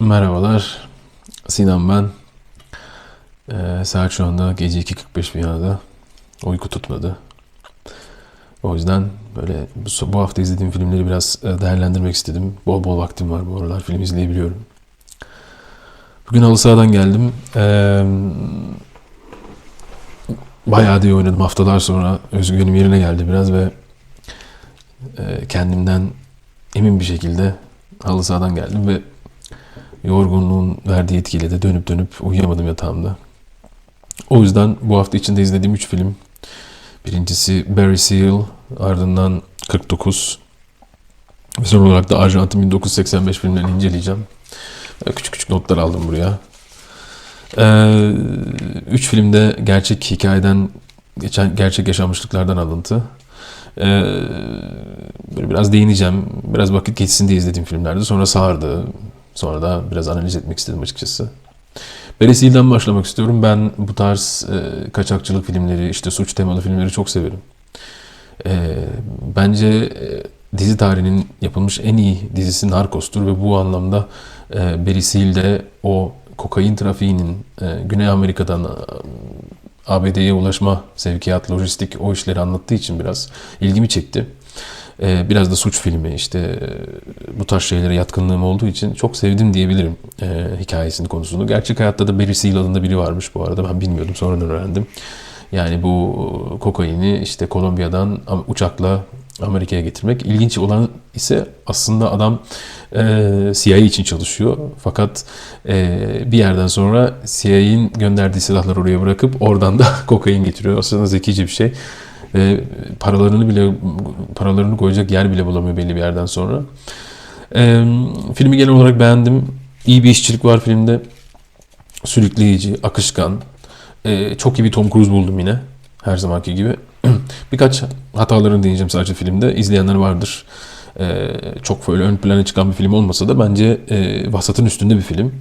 Merhabalar. Sinan ben. Ee, saat şu anda gece 2.45 bir yana Uyku tutmadı. O yüzden böyle bu, bu hafta izlediğim filmleri biraz e, değerlendirmek istedim. Bol bol vaktim var bu aralar. Film izleyebiliyorum. Bugün halı sahadan geldim. Ee, bayağı da iyi oynadım. Haftalar sonra özgüvenim yerine geldi biraz ve e, kendimden emin bir şekilde halı sahadan geldim ve yorgunluğun verdiği etkiyle de dönüp dönüp uyuyamadım yatağımda. O yüzden bu hafta içinde izlediğim 3 film. Birincisi Barry Seal, ardından 49 ve son olarak da Arjantin 1985 filmlerini inceleyeceğim. Küçük küçük notlar aldım buraya. Ee, üç filmde gerçek hikayeden geçen gerçek yaşanmışlıklardan alıntı. Ee, böyle biraz değineceğim. Biraz vakit geçsin diye izlediğim filmlerdi. Sonra sardı. Sonra da biraz analiz etmek istedim açıkçası. Beresi'den başlamak istiyorum. Ben bu tarz e, kaçakçılık filmleri, işte suç temalı filmleri çok severim. E, bence e, dizi tarihinin yapılmış en iyi dizisi Narcos'tur ve bu anlamda e, Berisi de o kokain trafiğinin e, Güney Amerika'dan e, ABD'ye ulaşma, sevkiyat, lojistik o işleri anlattığı için biraz ilgimi çekti. Ee, biraz da suç filmi işte e, bu tarz şeylere yatkınlığım olduğu için çok sevdim diyebilirim e, hikayesini konusunu. Gerçek hayatta da Barry Seal adında biri varmış bu arada ben bilmiyordum sonradan öğrendim. Yani bu kokaini işte Kolombiya'dan uçakla Amerika'ya getirmek. İlginç olan ise aslında adam e, CIA için çalışıyor. Fakat e, bir yerden sonra CIA'in gönderdiği silahları oraya bırakıp oradan da kokain getiriyor. Aslında zekice bir şey ve paralarını bile paralarını koyacak yer bile bulamıyor belli bir yerden sonra. E, filmi genel olarak beğendim. İyi bir işçilik var filmde. Sürükleyici, akışkan. E, çok iyi bir Tom Cruise buldum yine. Her zamanki gibi. Birkaç hatalarını değineceğim sadece filmde. İzleyenler vardır. Ee, çok böyle ön plana çıkan bir film olmasa da bence e, vasatın üstünde bir film.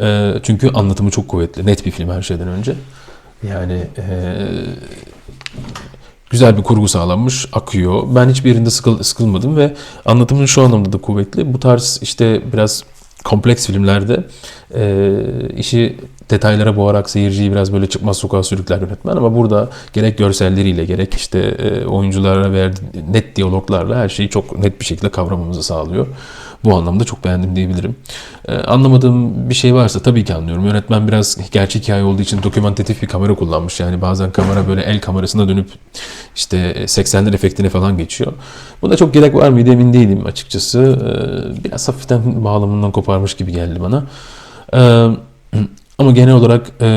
E, çünkü anlatımı çok kuvvetli. Net bir film her şeyden önce. Yani güzel bir kurgu sağlanmış, akıyor. Ben hiçbir yerinde sıkıl, sıkılmadım ve anlatımın şu anlamda da kuvvetli. Bu tarz işte biraz kompleks filmlerde e, işi detaylara boğarak seyirciyi biraz böyle çıkmaz sokağa sürükler yönetmen ama burada gerek görselleriyle gerek işte e, oyunculara verdiği net diyaloglarla her şeyi çok net bir şekilde kavramamızı sağlıyor. Bu anlamda çok beğendim diyebilirim. Ee, anlamadığım bir şey varsa tabii ki anlıyorum. Yönetmen biraz gerçek hikaye olduğu için dokümantatif bir kamera kullanmış. Yani bazen kamera böyle el kamerasına dönüp işte 80'ler efektine falan geçiyor. Buna çok gerek var mıydı emin değilim açıkçası. Ee, biraz hafiften bağlamından koparmış gibi geldi bana. Ee, ama genel olarak e,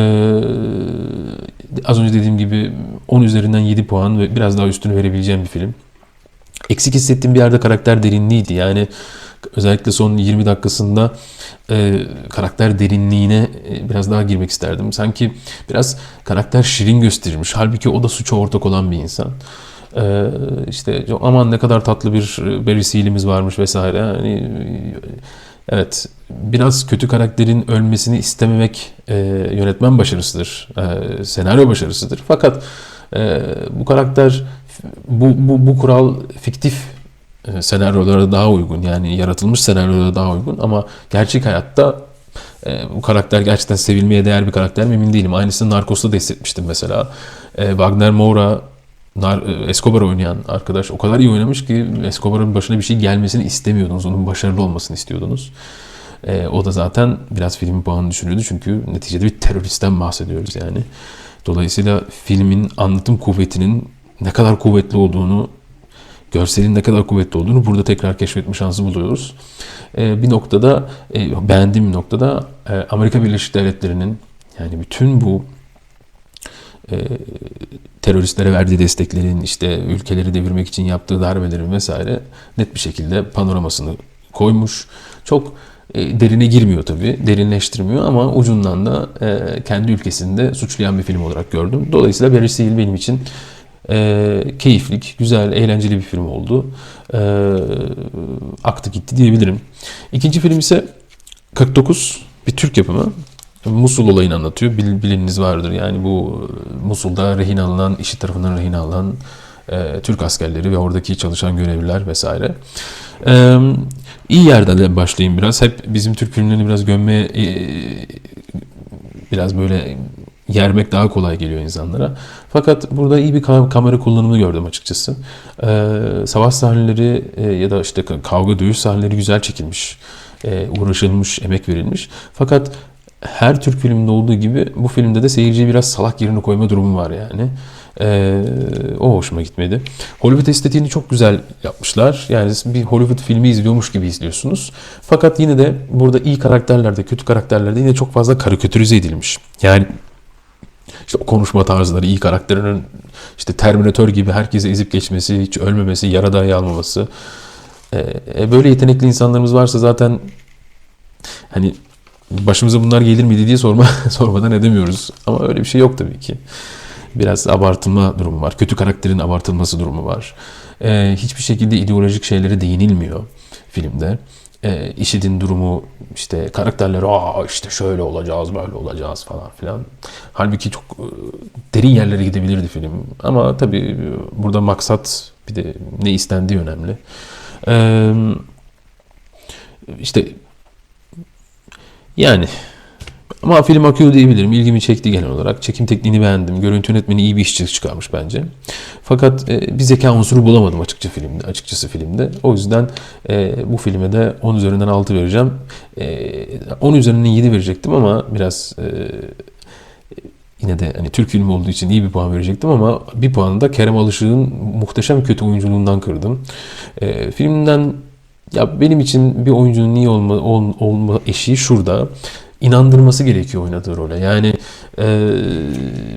az önce dediğim gibi 10 üzerinden 7 puan ve biraz daha üstünü verebileceğim bir film. Eksik hissettiğim bir yerde karakter derinliğiydi. Yani özellikle son 20 dakikasında e, karakter derinliğine e, biraz daha girmek isterdim. Sanki biraz karakter şirin gösterilmiş. Halbuki o da suça ortak olan bir insan. E, işte aman ne kadar tatlı bir Barry varmış vesaire. Yani Evet, biraz kötü karakterin ölmesini istememek e, yönetmen başarısıdır, e, senaryo başarısıdır. Fakat e, bu karakter, bu, bu, bu kural fiktif e, senaryolara daha uygun. Yani yaratılmış senaryolara daha uygun ama gerçek hayatta e, bu karakter gerçekten sevilmeye değer bir karakter mi emin değilim. Aynısını Narcos'ta da hissetmiştim mesela. E, Wagner Moura Nar e, Escobar oynayan arkadaş o kadar iyi oynamış ki Escobar'ın başına bir şey gelmesini istemiyordunuz. Onun başarılı olmasını istiyordunuz. E, o da zaten biraz filmin puanını düşürüyordu. Çünkü neticede bir teröristten bahsediyoruz yani. Dolayısıyla filmin anlatım kuvvetinin ne kadar kuvvetli olduğunu, görselin ne kadar kuvvetli olduğunu burada tekrar keşfetme şansı buluyoruz. E, bir noktada, e, beğendiğim bir noktada e, Amerika Birleşik Devletleri'nin yani bütün bu e, teröristlere verdiği desteklerin, işte ülkeleri devirmek için yaptığı darbelerin vesaire net bir şekilde panoramasını koymuş. Çok derine girmiyor tabii, derinleştirmiyor ama ucundan da kendi ülkesinde suçlayan bir film olarak gördüm. Dolayısıyla Barry Seal benim için e, keyiflik, güzel, eğlenceli bir film oldu. E, aktı gitti diyebilirim. İkinci film ise 49, bir Türk yapımı. Musul olayını anlatıyor. Bil, bilininiz vardır. Yani bu e, Musul'da rehin alınan, işi tarafından rehin alınan e, Türk askerleri ve oradaki çalışan görevliler vesaire. E, iyi yerden de başlayayım biraz. Hep bizim Türk filmlerini biraz gömmeye e, biraz böyle yermek daha kolay geliyor insanlara. Fakat burada iyi bir ka- kamera kullanımı gördüm açıkçası. Ee, savaş sahneleri e, ya da işte ka- kavga dövüş sahneleri güzel çekilmiş. Ee, uğraşılmış, emek verilmiş. Fakat her Türk filminde olduğu gibi bu filmde de seyirciyi biraz salak yerine koyma durumu var yani. Ee, o hoşuma gitmedi. Hollywood estetiğini çok güzel yapmışlar. Yani bir Hollywood filmi izliyormuş gibi izliyorsunuz. Fakat yine de burada iyi karakterlerde, kötü karakterlerde yine çok fazla karikatürize edilmiş. Yani işte o konuşma tarzları, iyi karakterinin işte Terminator gibi herkese ezip geçmesi, hiç ölmemesi, yara dahi almaması. Ee, böyle yetenekli insanlarımız varsa zaten hani başımıza bunlar gelir miydi diye sorma sormadan edemiyoruz. Ama öyle bir şey yok tabii ki. Biraz abartılma durumu var. Kötü karakterin abartılması durumu var. Ee, hiçbir şekilde ideolojik şeylere değinilmiyor filmde. Ee, IŞİD'in durumu işte karakterler aa işte şöyle olacağız böyle olacağız falan filan. Halbuki çok e, derin yerlere gidebilirdi film. Ama tabii burada maksat bir de ne istendiği önemli. Ee, işte yani ama film akıyor diyebilirim. İlgimi çekti genel olarak. Çekim tekniğini beğendim. Görüntü yönetmeni iyi bir iş çıkarmış bence. Fakat e, bir zeka unsuru bulamadım açıkça filmde, açıkçası filmde. O yüzden e, bu filme de 10 üzerinden 6 vereceğim. E, 10 üzerinden 7 verecektim ama biraz e, yine de hani Türk filmi olduğu için iyi bir puan verecektim ama bir puanı da Kerem Alışık'ın muhteşem kötü oyunculuğundan kırdım. E, filmden ya benim için bir oyuncunun iyi olma, ol, olma eşiği şurada inandırması gerekiyor oynadığı role. Yani e,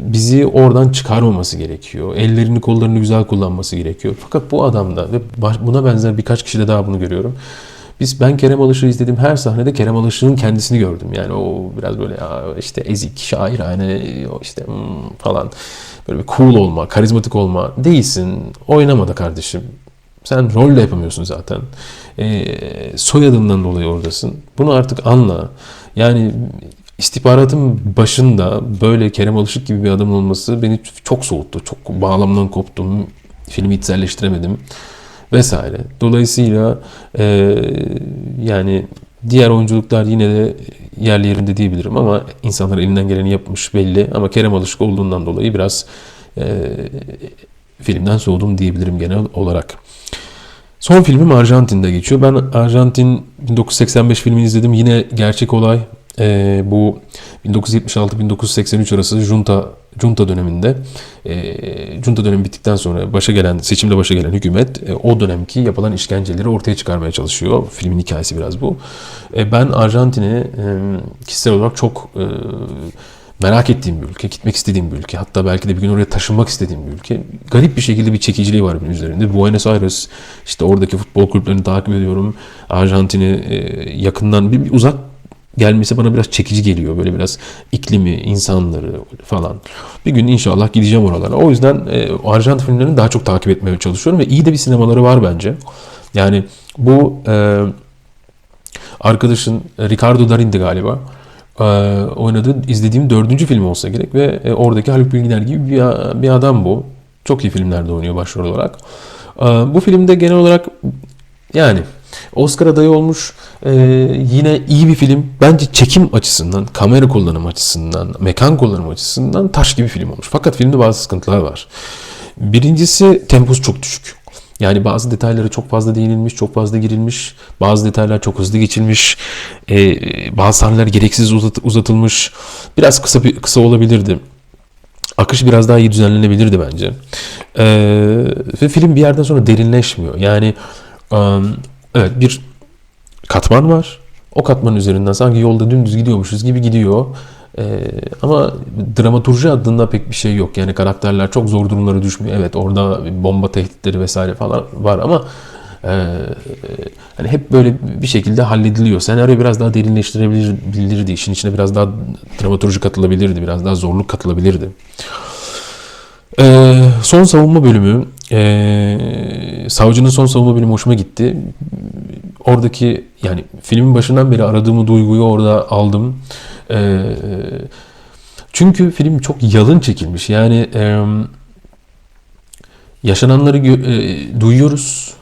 bizi oradan çıkarmaması gerekiyor. Ellerini kollarını güzel kullanması gerekiyor. Fakat bu adamda ve buna benzer birkaç kişide daha bunu görüyorum. Biz ben Kerem Alışık'ı izlediğim her sahnede Kerem Alışık'ın kendisini gördüm. Yani o biraz böyle ya işte ezik, şair hani işte hmm, falan böyle bir cool olma, karizmatik olma değilsin. Oynamada kardeşim. Sen rol de yapamıyorsun zaten. E, soyadından dolayı oradasın. Bunu artık anla. Yani istihbaratın başında böyle Kerem Alışık gibi bir adam olması beni çok soğuttu. Çok bağlamdan koptum. Filmi içselleştiremedim vesaire. Dolayısıyla e, yani diğer oyunculuklar yine de yerli yerinde diyebilirim ama insanlar elinden geleni yapmış belli. Ama Kerem Alışık olduğundan dolayı biraz e, filmden soğudum diyebilirim genel olarak. Son filmim Arjantin'de geçiyor. Ben Arjantin 1985 filmini izledim. Yine gerçek olay. Ee, bu 1976-1983 arası junta junta döneminde e, junta dönemi bittikten sonra başa gelen seçimde başa gelen hükümet e, o dönemki yapılan işkenceleri ortaya çıkarmaya çalışıyor. Filmin hikayesi biraz bu. E, ben Arjantin'i e, kişisel olarak çok e, merak ettiğim bir ülke, gitmek istediğim bir ülke. Hatta belki de bir gün oraya taşınmak istediğim bir ülke. Garip bir şekilde bir çekiciliği var benim üzerinde. Buenos Aires, işte oradaki futbol kulüplerini takip ediyorum. Arjantin'i e, yakından bir, bir uzak gelmesi bana biraz çekici geliyor. Böyle biraz iklimi, insanları falan. Bir gün inşallah gideceğim oralara. O yüzden e, Arjantin filmlerini daha çok takip etmeye çalışıyorum ve iyi de bir sinemaları var bence. Yani bu e, arkadaşın Ricardo Darin'di galiba oynadığı izlediğim dördüncü film olsa gerek ve e, oradaki Haluk Bilginer gibi bir, bir adam bu. Çok iyi filmlerde oynuyor başrol olarak. E, bu filmde genel olarak yani Oscar adayı olmuş e, yine iyi bir film. Bence çekim açısından, kamera kullanım açısından, mekan kullanım açısından taş gibi film olmuş. Fakat filmde bazı sıkıntılar var. Birincisi temposu çok düşük. Yani bazı detaylara çok fazla değinilmiş, çok fazla girilmiş. Bazı detaylar çok hızlı geçilmiş. Ee, bazı sahneler gereksiz uzat, uzatılmış. Biraz kısa kısa olabilirdi. Akış biraz daha iyi düzenlenebilirdi bence. Ee, ve film bir yerden sonra derinleşmiyor. Yani um, evet bir katman var. O katman üzerinden sanki yolda dümdüz gidiyormuşuz gibi gidiyor. Ee, ama dramaturji adında pek bir şey yok. Yani karakterler çok zor durumlara düşmüyor. Evet orada bomba tehditleri vesaire falan var ama e, hani hep böyle bir şekilde hallediliyor. Senaryo biraz daha derinleştirebilirdi. İşin içine biraz daha dramaturji katılabilirdi. Biraz daha zorluk katılabilirdi. Ee, son savunma bölümü ee, savcının son savunma bölümü hoşuma gitti. Oradaki yani filmin başından beri aradığımı duyguyu orada aldım. Ee, çünkü film çok yalın çekilmiş. Yani e, yaşananları e, duyuyoruz.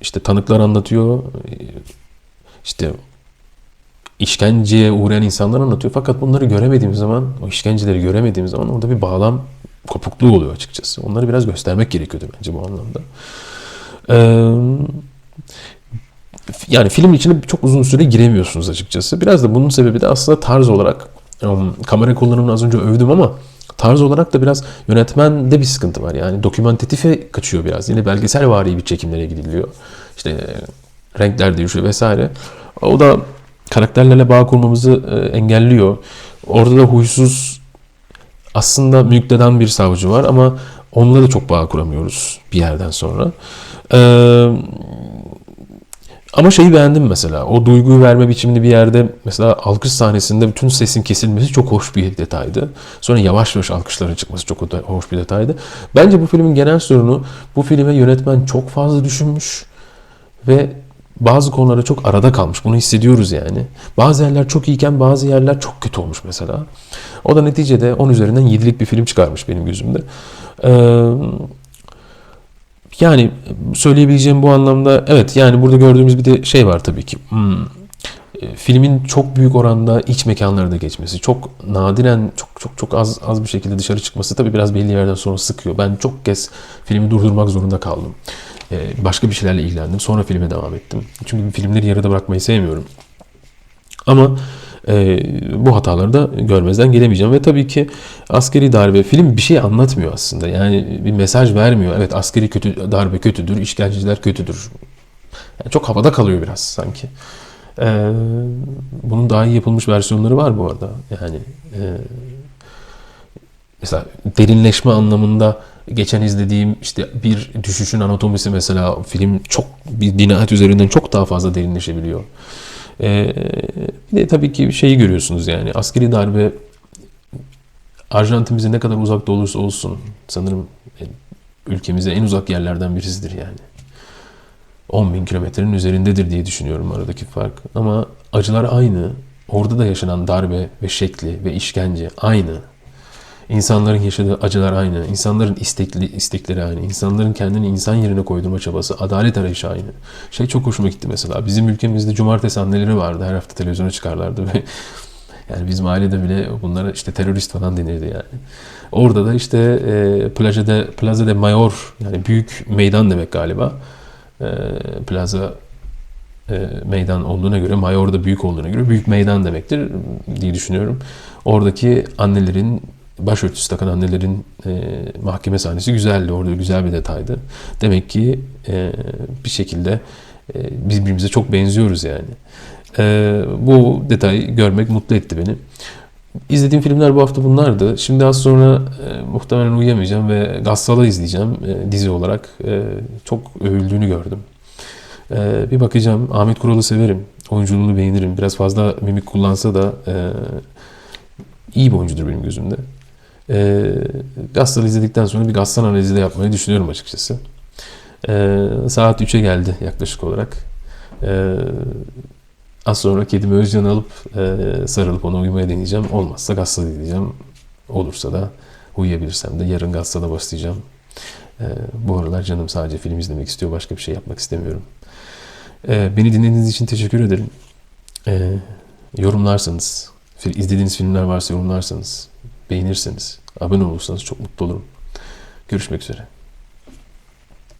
İşte tanıklar anlatıyor. işte işkenceye uğrayan insanlar anlatıyor. Fakat bunları göremediğim zaman, o işkenceleri göremediğim zaman orada bir bağlam kopukluğu oluyor açıkçası. Onları biraz göstermek gerekiyordu bence bu anlamda. Ee, yani film içine çok uzun süre giremiyorsunuz açıkçası. Biraz da bunun sebebi de aslında tarz olarak um, kamera kullanımını az önce övdüm ama tarz olarak da biraz yönetmende bir sıkıntı var. Yani dokümantatife kaçıyor biraz. Yine belgesel vari bir çekimlere gidiliyor. İşte e, renkler değişiyor vesaire. O da karakterlerle bağ kurmamızı e, engelliyor. Orada da huysuz aslında mükteden bir savcı var ama onunla da çok bağ kuramıyoruz bir yerden sonra. Ee, ama şeyi beğendim mesela. O duyguyu verme biçimini bir yerde mesela alkış sahnesinde bütün sesin kesilmesi çok hoş bir detaydı. Sonra yavaş yavaş alkışların çıkması çok hoş bir detaydı. Bence bu filmin genel sorunu bu filme yönetmen çok fazla düşünmüş ve bazı konulara çok arada kalmış. Bunu hissediyoruz yani. Bazı yerler çok iyiken bazı yerler çok kötü olmuş mesela. O da neticede 10 üzerinden 7'lik bir film çıkarmış benim gözümde. Ee, yani söyleyebileceğim bu anlamda evet yani burada gördüğümüz bir de şey var tabii ki. Hmm, e, filmin çok büyük oranda iç mekanlarda geçmesi, çok nadiren çok çok çok az az bir şekilde dışarı çıkması tabii biraz belli yerden sonra sıkıyor. Ben çok kez filmi durdurmak zorunda kaldım. Ee, başka bir şeylerle ilgilendim. Sonra filme devam ettim. Çünkü filmleri yarıda bırakmayı sevmiyorum. Ama e, bu hataları da görmezden gelemeyeceğim. Ve tabii ki askeri darbe film bir şey anlatmıyor aslında. Yani bir mesaj vermiyor. Evet askeri kötü darbe kötüdür, işkenceciler kötüdür. Yani çok havada kalıyor biraz sanki. Ee, bunun daha iyi yapılmış versiyonları var bu arada. Yani e, mesela derinleşme anlamında geçen izlediğim işte bir düşüşün anatomisi mesela film çok bir dinayet üzerinden çok daha fazla derinleşebiliyor. Ee, bir de tabii ki şeyi görüyorsunuz yani askeri darbe Arjantin bize ne kadar uzakta olursa olsun sanırım e, ülkemize en uzak yerlerden birisidir yani. 10 bin kilometrenin üzerindedir diye düşünüyorum aradaki fark. Ama acılar aynı. Orada da yaşanan darbe ve şekli ve işkence aynı. İnsanların yaşadığı acılar aynı. İnsanların istekli, istekleri aynı. İnsanların kendini insan yerine koydurma çabası, adalet arayışı aynı. Şey çok hoşuma gitti mesela. Bizim ülkemizde cumartesi anneleri vardı. Her hafta televizyona çıkarlardı ve yani bizim ailede bile bunlara işte terörist falan denirdi yani. Orada da işte e, Plaza Plaza de Mayor yani büyük meydan demek galiba. E, plaza e, meydan olduğuna göre, mayor da büyük olduğuna göre büyük meydan demektir diye düşünüyorum. Oradaki annelerin başörtüsü takan annelerin e, mahkeme sahnesi güzeldi. Orada güzel bir detaydı. Demek ki e, bir şekilde e, birbirimize çok benziyoruz yani. E, bu detayı görmek mutlu etti beni. İzlediğim filmler bu hafta bunlardı. Şimdi az sonra e, muhtemelen uyuyamayacağım ve Gassala izleyeceğim e, dizi olarak. E, çok övüldüğünü gördüm. E, bir bakacağım. Ahmet Kural'ı severim. Oyunculuğunu beğenirim. Biraz fazla mimik kullansa da e, iyi bir oyuncudur benim gözümde. E, Gassal'ı izledikten sonra bir Gassal analizi de yapmayı düşünüyorum açıkçası. E, saat 3'e geldi yaklaşık olarak. E, az sonra kedimi Özcan alıp e, sarılıp ona uyumaya deneyeceğim. Olmazsa Gassal'ı izleyeceğim. Olursa da uyuyabilirsem de yarın Gassal'a başlayacağım. E, bu aralar canım sadece film izlemek istiyor. Başka bir şey yapmak istemiyorum. E, beni dinlediğiniz için teşekkür ederim. E, yorumlarsanız, izlediğiniz filmler varsa yorumlarsanız, beğenirseniz, abone olursanız çok mutlu olurum. Görüşmek üzere.